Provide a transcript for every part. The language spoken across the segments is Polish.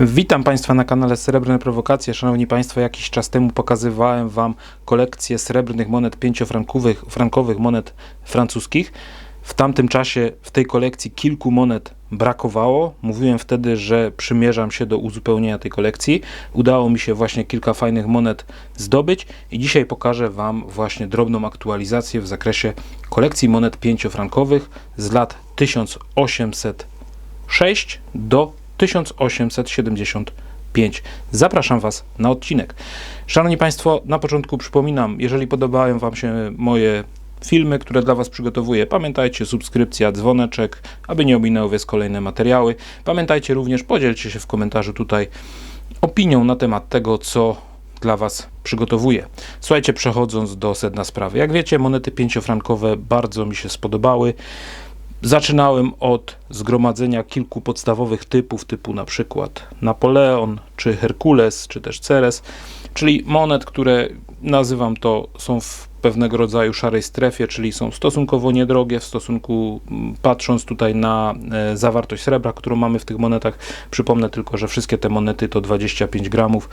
Witam Państwa na kanale Srebrne Prowokacje. Szanowni Państwo, jakiś czas temu pokazywałem Wam kolekcję srebrnych monet pięciofrankowych frankowych monet francuskich. W tamtym czasie w tej kolekcji kilku monet brakowało. Mówiłem wtedy, że przymierzam się do uzupełnienia tej kolekcji. Udało mi się właśnie kilka fajnych monet zdobyć i dzisiaj pokażę Wam właśnie drobną aktualizację w zakresie kolekcji monet pięciofrankowych z lat 1806 do 1875. Zapraszam Was na odcinek. Szanowni Państwo, na początku przypominam, jeżeli podobają Wam się moje filmy, które dla Was przygotowuję, pamiętajcie subskrypcja, dzwoneczek, aby nie ominęły Was kolejne materiały. Pamiętajcie również, podzielcie się w komentarzu tutaj opinią na temat tego, co dla Was przygotowuję. Słuchajcie, przechodząc do sedna sprawy. Jak wiecie, monety pięciofrankowe bardzo mi się spodobały. Zaczynałem od zgromadzenia kilku podstawowych typów, typu na przykład Napoleon, czy Herkules, czy też Ceres, czyli monet, które nazywam to, są w pewnego rodzaju szarej strefie, czyli są stosunkowo niedrogie w stosunku, patrząc tutaj na e, zawartość srebra, którą mamy w tych monetach. Przypomnę tylko, że wszystkie te monety to 25 gramów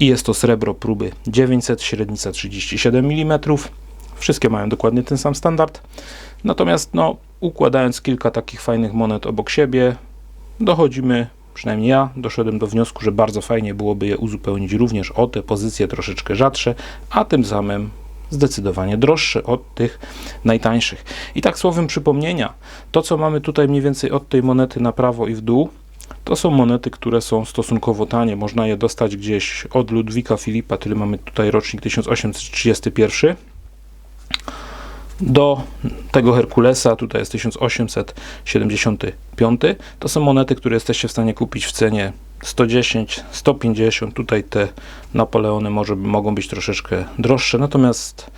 i jest to srebro próby 900, średnica 37 mm. Wszystkie mają dokładnie ten sam standard. Natomiast no, układając kilka takich fajnych monet obok siebie, dochodzimy, przynajmniej ja, doszedłem do wniosku, że bardzo fajnie byłoby je uzupełnić również o te pozycje troszeczkę rzadsze, a tym samym zdecydowanie droższe od tych najtańszych. I tak słowem przypomnienia, to co mamy tutaj mniej więcej od tej monety na prawo i w dół, to są monety, które są stosunkowo tanie. Można je dostać gdzieś od Ludwika Filipa, który mamy tutaj rocznik 1831 do tego Herkulesa, tutaj jest 1875. To są monety, które jesteście w stanie kupić w cenie 110, 150. Tutaj te Napoleony może mogą być troszeczkę droższe, natomiast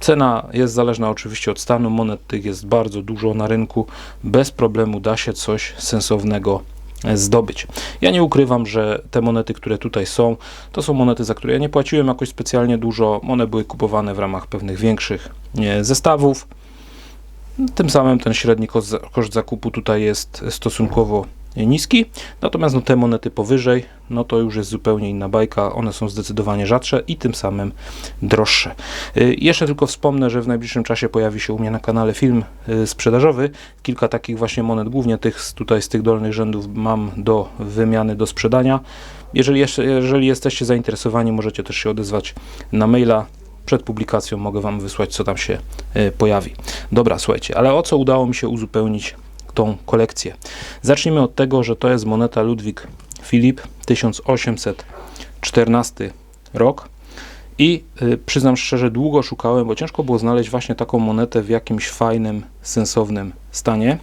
cena jest zależna oczywiście od stanu. Monet tych jest bardzo dużo na rynku. Bez problemu da się coś sensownego zdobyć. Ja nie ukrywam, że te monety, które tutaj są, to są monety, za które ja nie płaciłem jakoś specjalnie dużo. One były kupowane w ramach pewnych większych e, zestawów. Tym samym ten średni koszt, za- koszt zakupu tutaj jest stosunkowo niski, natomiast no, te monety powyżej, no to już jest zupełnie inna bajka, one są zdecydowanie rzadsze i tym samym droższe. Y, Jeszcze tylko wspomnę, że w najbliższym czasie pojawi się u mnie na kanale film y, sprzedażowy, kilka takich właśnie monet, głównie tych tutaj z tych dolnych rzędów mam do wymiany, do sprzedania. Jeżeli, jeżeli jesteście zainteresowani, możecie też się odezwać na maila, przed publikacją mogę Wam wysłać, co tam się y, pojawi. Dobra, słuchajcie, ale o co udało mi się uzupełnić tą kolekcję? Zacznijmy od tego, że to jest moneta Ludwik Filip 1814 rok. I y, przyznam szczerze, długo szukałem, bo ciężko było znaleźć właśnie taką monetę w jakimś fajnym, sensownym stanie.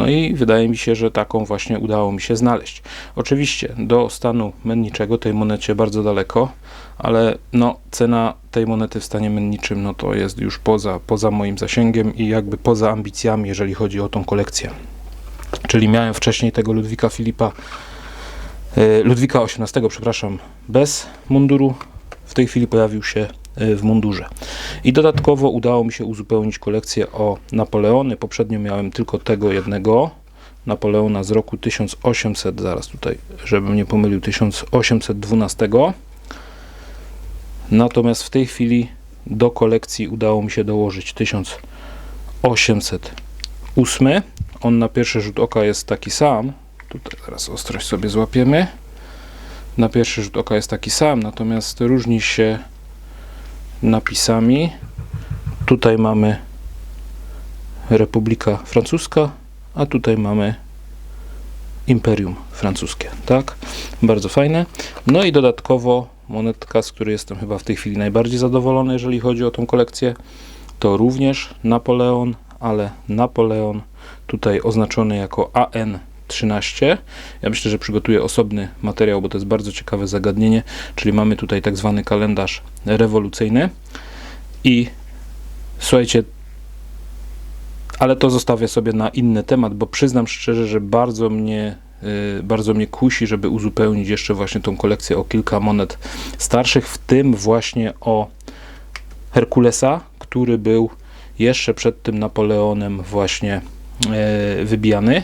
No i wydaje mi się, że taką właśnie udało mi się znaleźć. Oczywiście do stanu menniczego tej monecie bardzo daleko, ale no, cena tej monety w stanie menniczym no to jest już poza, poza moim zasięgiem i jakby poza ambicjami, jeżeli chodzi o tą kolekcję. Czyli miałem wcześniej tego Ludwika Filipa, e, Ludwika XVIII, przepraszam, bez munduru. W tej chwili pojawił się w mundurze. I dodatkowo udało mi się uzupełnić kolekcję o Napoleony. Poprzednio miałem tylko tego jednego. Napoleona z roku 1800, zaraz tutaj, żebym nie pomylił, 1812. Natomiast w tej chwili do kolekcji udało mi się dołożyć 1808. On na pierwszy rzut oka jest taki sam. Tutaj teraz ostrość sobie złapiemy. Na pierwszy rzut oka jest taki sam, natomiast różni się napisami. Tutaj mamy Republika Francuska, a tutaj mamy Imperium Francuskie, tak? Bardzo fajne. No i dodatkowo monetka, z której jestem chyba w tej chwili najbardziej zadowolony, jeżeli chodzi o tą kolekcję, to również Napoleon, ale Napoleon tutaj oznaczony jako AN13. Ja myślę, że przygotuję osobny materiał, bo to jest bardzo ciekawe zagadnienie, czyli mamy tutaj tak zwany kalendarz rewolucyjny i słuchajcie, ale to zostawię sobie na inny temat, bo przyznam szczerze, że bardzo mnie, y, bardzo mnie kusi, żeby uzupełnić jeszcze właśnie tą kolekcję o kilka monet starszych, w tym właśnie o Herkulesa, który był jeszcze przed tym Napoleonem właśnie e, wybijany.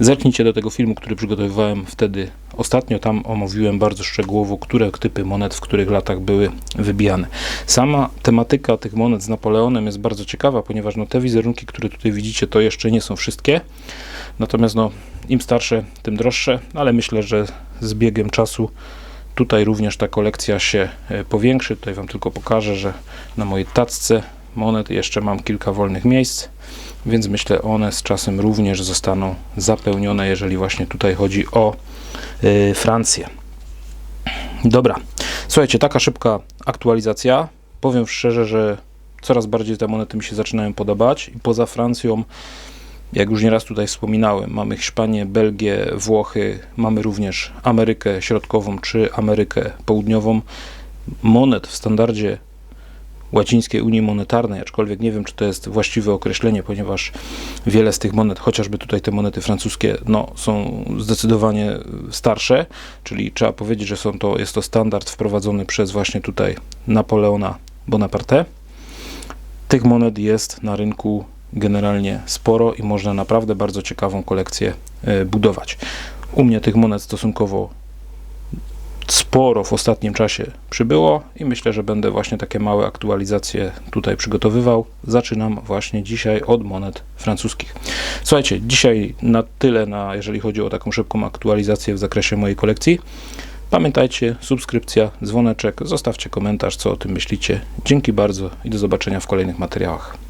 Zerknijcie do tego filmu, który przygotowywałem wtedy ostatnio. Tam omówiłem bardzo szczegółowo, które typy monet w których latach były wybijane. Sama tematyka tych monet z Napoleonem jest bardzo ciekawa, ponieważ no, te wizerunki, które tutaj widzicie, to jeszcze nie są wszystkie. Natomiast no, im starsze, tym droższe, ale myślę, że z biegiem czasu tutaj również ta kolekcja się e, powiększy. Tutaj Wam tylko pokażę, że na mojej tacce monet jeszcze mam kilka wolnych miejsc, więc myślę one z czasem również zostaną zapełnione, jeżeli właśnie tutaj chodzi o y, Francję. Dobra, słuchajcie, taka szybka aktualizacja. Powiem szczerze, że coraz bardziej te monety mi się zaczynają podobać i poza Francją jak już nieraz tutaj wspominałem, mamy Hiszpanię, Belgię, Włochy, mamy również Amerykę Środkową czy Amerykę Południową. Monet w standardzie łacińskiej Unii Monetarnej, aczkolwiek nie wiem, czy to jest właściwe określenie, ponieważ wiele z tych monet, chociażby tutaj te monety francuskie, no, są zdecydowanie starsze, czyli trzeba powiedzieć, że są to, jest to standard wprowadzony przez właśnie tutaj Napoleona Bonaparte. Tych monet jest na rynku generalnie sporo i można naprawdę bardzo ciekawą kolekcję e, budować. U mnie tych monet stosunkowo sporo w ostatnim czasie przybyło i myślę, że będę właśnie takie małe aktualizacje tutaj przygotowywał. Zaczynam właśnie dzisiaj od monet francuskich. Słuchajcie, dzisiaj na tyle, na, jeżeli chodzi o taką szybką aktualizację w zakresie mojej kolekcji. Pamiętajcie, subskrypcja, dzwoneczek, zostawcie komentarz, co o tym myślicie. Dzięki bardzo i do zobaczenia w kolejnych materiałach.